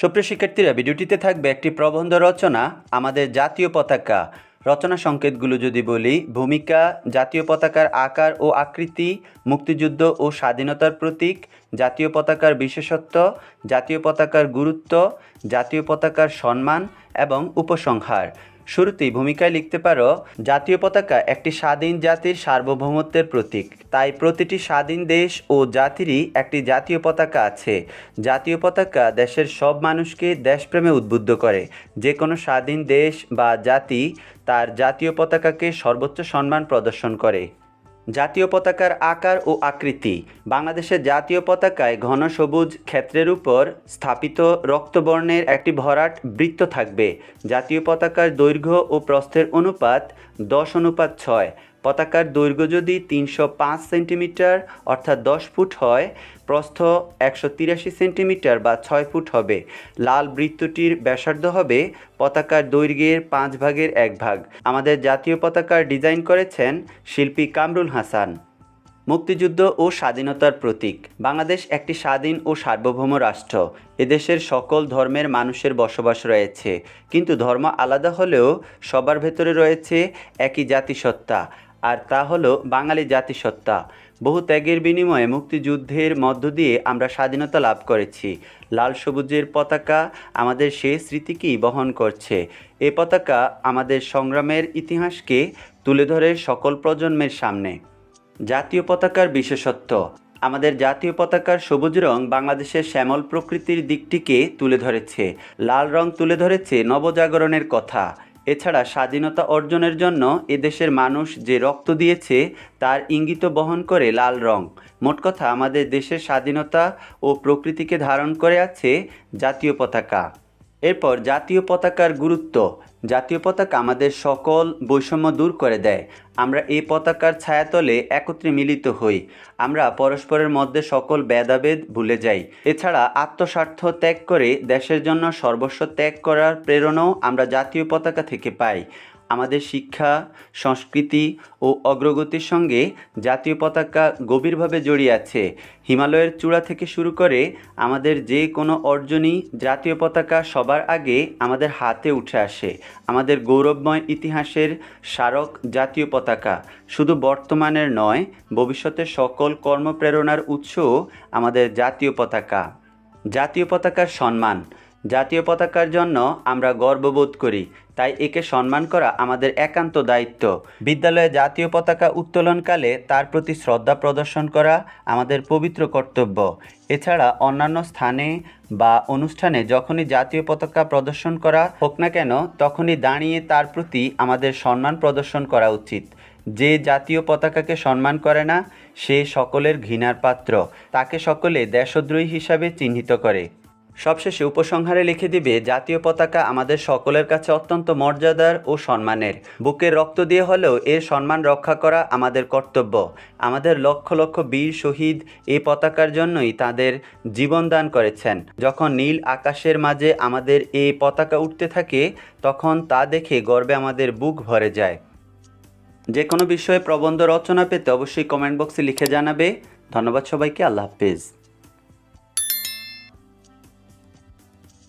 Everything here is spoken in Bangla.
সুপ্রিয় শিক্ষার্থীরা, ভিডিওটিতে থাকবে একটি প্রবন্ধ রচনা, আমাদের জাতীয় পতাকা। রচনা সংকেতগুলো যদি বলি, ভূমিকা, জাতীয় পতাকার আকার ও আকৃতি, মুক্তিযুদ্ধ ও স্বাধীনতার প্রতীক, জাতীয় পতাকার বিশেষত্ব, জাতীয় পতাকার গুরুত্ব, জাতীয় পতাকার সম্মান এবং উপসংহার। শুরুতেই ভূমিকায় লিখতে পারো, জাতীয় পতাকা একটি স্বাধীন জাতির সার্বভৌমত্বের প্রতীক। তাই প্রতিটি স্বাধীন দেশ ও জাতিরই একটি জাতীয় পতাকা আছে। জাতীয় পতাকা দেশের সব মানুষকে দেশপ্রেমে উদ্বুদ্ধ করে। যে কোনো স্বাধীন দেশ বা জাতি তার জাতীয় পতাকাকে সর্বোচ্চ সম্মান প্রদর্শন করে। জাতীয় পতাকার আকার ও আকৃতি। বাংলাদেশের জাতীয় পতাকায় ঘন সবুজ ক্ষেত্রের উপর স্থাপিত রক্তবর্ণের একটি ভরাট বৃত্ত থাকবে। জাতীয় পতাকার দৈর্ঘ্য ও প্রস্থের অনুপাত দশ অনুপাত ছয়। পতাকার দৈর্ঘ্য যদি তিনশো পাঁচ সেন্টিমিটার, অর্থাৎ দশ ফুট হয়, প্রস্থ একশো তিরাশি সেন্টিমিটার বা ছয় ফুট হবে। লাল বৃত্তটির ব্যাসার্ধ হবে পতাকার দৈর্ঘ্যের পাঁচ ভাগের এক ভাগ। আমাদের জাতীয় পতাকার ডিজাইন করেছেন শিল্পী কামরুল হাসান। মুক্তিযুদ্ধ ও স্বাধীনতার প্রতীক। বাংলাদেশ একটি স্বাধীন ও সার্বভৌম রাষ্ট্র। এদেশের সকল ধর্মের মানুষের বসবাস রয়েছে। কিন্তু ধর্ম আলাদা হলেও সবার ভেতরে রয়েছে একই জাতিসত্তা। আর তা হলো বাঙালি জাতিসত্তা। বহু ত্যাগের বিনিময়ে মুক্তিযুদ্ধের মধ্য দিয়ে আমরা স্বাধীনতা লাভ করেছি। লাল সবুজের পতাকা আমাদের সেই স্মৃতিকেই বহন করছে। এ পতাকা আমাদের সংগ্রামের ইতিহাসকে তুলে ধরে সকল প্রজন্মের সামনে। জাতীয় পতাকার বিশেষত্ব। আমাদের জাতীয় পতাকার সবুজ রং বাংলাদেশের শ্যামল প্রকৃতির দিকটিকে তুলে ধরেছে। লাল রং তুলে ধরেছে নবজাগরণের কথা। এছাড়া স্বাধীনতা অর্জনের জন্য এদেশের মানুষ যে রক্ত দিয়েছে, তার ইঙ্গিত বহন করে লাল রং। মোট কথা, আমাদের দেশের স্বাধীনতা ও প্রকৃতিকে ধারণ করে আছে জাতীয় পতাকা। এরপর জাতীয় পতাকার গুরুত্ব। জাতীয় পতাকা আমাদের সকল বৈষম্য দূর করে দেয়। আমরা এই পতাকার ছায়াতলে একত্রে মিলিত হই। আমরা পরস্পরের মধ্যে সকল ভেদাভেদ ভুলে যাই। এছাড়া আত্মস্বার্থ ত্যাগ করে দেশের জন্য সর্বস্ব ত্যাগ করার প্রেরণাও আমরা জাতীয় পতাকা থেকে পাই। আমাদের শিক্ষা, সংস্কৃতি ও অগ্রগতির সঙ্গে জাতীয় পতাকা গভীরভাবে জড়িয়ে আছে। হিমালয়ের চূড়া থেকে শুরু করে আমাদের যে কোনো অর্জনই জাতীয় পতাকা সবার আগে আমাদের হাতে উঠে আসে। আমাদের গৌরবময় ইতিহাসের স্মারক জাতীয় পতাকা। শুধু বর্তমানের নয়, ভবিষ্যতের সকল কর্মপ্রেরণার উৎসও আমাদের জাতীয় পতাকা। জাতীয় পতাকার সম্মান। জাতীয় পতাকার জন্য আমরা গর্ববোধ করি, তাই একে সম্মান করা আমাদের একান্ত দায়িত্ব। বিদ্যালয়ে জাতীয় পতাকা উত্তোলনকালে তার প্রতি শ্রদ্ধা প্রদর্শন করা আমাদের পবিত্র কর্তব্য। এছাড়া অন্যান্য স্থানে বা অনুষ্ঠানে যখনই জাতীয় পতাকা প্রদর্শন করা হোক না কেন, তখনই দাঁড়িয়ে তার প্রতি আমাদের সম্মান প্রদর্শন করা উচিত। যে জাতীয় পতাকাকে সম্মান করে না, সে সকলের ঘৃণার পাত্র। তাকে সকলে দেশদ্রোহী হিসাবে চিহ্নিত করে। সবশেষে উপসংহারে লিখে দিবে, জাতীয় পতাকা আমাদের সকলের কাছে অত্যন্ত মর্যাদার ও সম্মানের। বুকের রক্ত দিয়ে হলেও এর সম্মান রক্ষা করা আমাদের কর্তব্য। আমাদের লক্ষ লক্ষ বীর শহীদ এই পতাকার জন্যই তাদের জীবন দান করেছেন। যখন নীল আকাশের মাঝে আমাদের এই পতাকা উঠতে থাকে, তখন তা দেখে গর্বে আমাদের বুক ভরে যায়। যে কোনো বিষয়ে প্রবন্ধ রচনা পেতে অবশ্যই কমেন্ট বক্সে লিখে জানাবে। ধন্যবাদ সবাইকে, আল্লাহ হাফেজ।